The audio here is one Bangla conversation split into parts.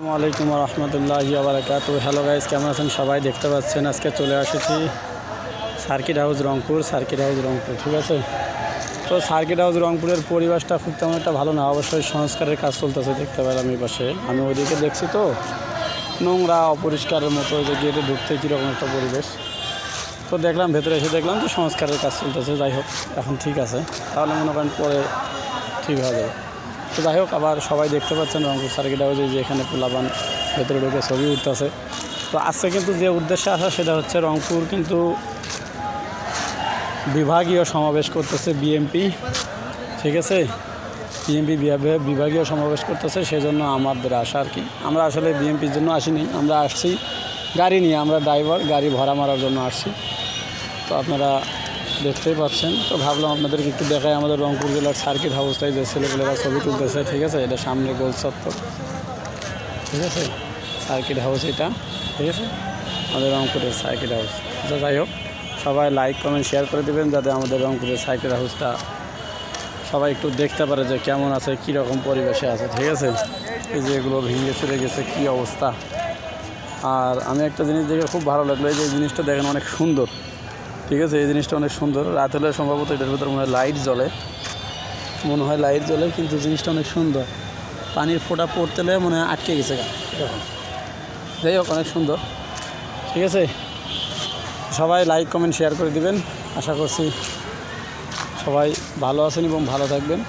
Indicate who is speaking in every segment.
Speaker 1: আসসালামু আলাইকুম রহমতুল্লাহ আবরাকাত হ্যালো গাইজ কেমন আছেন? সবাই দেখতে পাচ্ছেন আজকে চলে এসেছি circuit house Rangpur, circuit house Rangpur, ঠিক আছে? তো সার্কিট হাউস রংপুরের পরিবেশটা খুব তেমন একটা ভালো না, অবশ্যই সংস্কারের কাজ চলতেছে দেখতে পেলাম এই পাশে। আমি ওইদিকে দেখছি তো, নোংরা, অপরিষ্কারের মতো ওই যে গেটে ঢুকতে কীরকম একটা পরিবেশ। তো দেখলাম, ভেতরে এসে দেখলাম যে সংস্কারের কাজ চলতেছে, যাই হোক, এখন ঠিক আছে। তাহলে মনে করেন পরে ঠিক হয়ে যাবে। তো যাই হোক, আবার সবাই দেখতে পাচ্ছেন রংপুর সার্কিট হাউসে যে এখানে পোলাবান ভেতরে ঢুকে ছবি উঠতেছে। তো আজকে কিন্তু যে উদ্দেশ্যে আসা সেটা হচ্ছে রংপুর কিন্তু বিভাগীয় সমাবেশ করতেছে বিএমপি। ঠিক আছে? বিএমপি বিভাগীয় সমাবেশ করতেছে, সেজন্য আমাদের আসা আর কি। আমরা আসলে বিএমপির জন্য আসিনি, আমরা আসছি গাড়ি নিয়ে, আমরা ড্রাইভার, গাড়ি ভাড়া মারার জন্য আসছি। তো আপনারা দেখতেই পাচ্ছেন। তো ভাবলাম আপনাদেরকে একটু দেখাই আমাদের রংপুর জেলার সার্কিট হাউসটাই যে ছেলেপেলেরা ছবি তুলতেছে, ঠিক আছে? এটা সামনে গোল চত্বর। ঠিক আছে? সার্কিট হাউস এটা। ঠিক আছে? আমাদের রংপুরের সার্কিট হাউস তো যাই হোক, সবাই লাইক কমেন্ট শেয়ার করে দেবেন যাতে আমাদের রংপুরের সার্কিট হাউসটা সবাই একটু দেখতে পারে যে কেমন আছে কী রকম পরিবেশে আছে। ঠিক আছে? এই যে এগুলো ভেঙে চলে গেছে, কী অবস্থা? আর আমি একটা জিনিস দেখে খুব ভালো লাগল, এই যে জিনিসটা দেখেন অনেক সুন্দর। ঠিক আছে, এই জিনিসটা অনেক সুন্দর। রাত হলে সম্ভবত এটার ভিতরে মনে হয় লাইট জ্বলে। মনে হয় লাইট জ্বলে, কিন্তু জিনিসটা অনেক সুন্দর। পানির ফোঁটা পড়তে হলে মনে হয় আটকে গেছে যাই হোক, অনেক সুন্দর। ঠিক আছে, সবাই লাইক কমেন্ট শেয়ার করে দিবেন। আশা করছি সবাই ভালো আছেন এবং ভালো থাকবেন।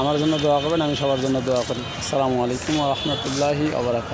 Speaker 1: আমার জন্য দোয়া করবেন, আমি সবার জন্য দোয়া করি। আসসালামু আলাইকুম রহমতুল্লাহি আবরাকাত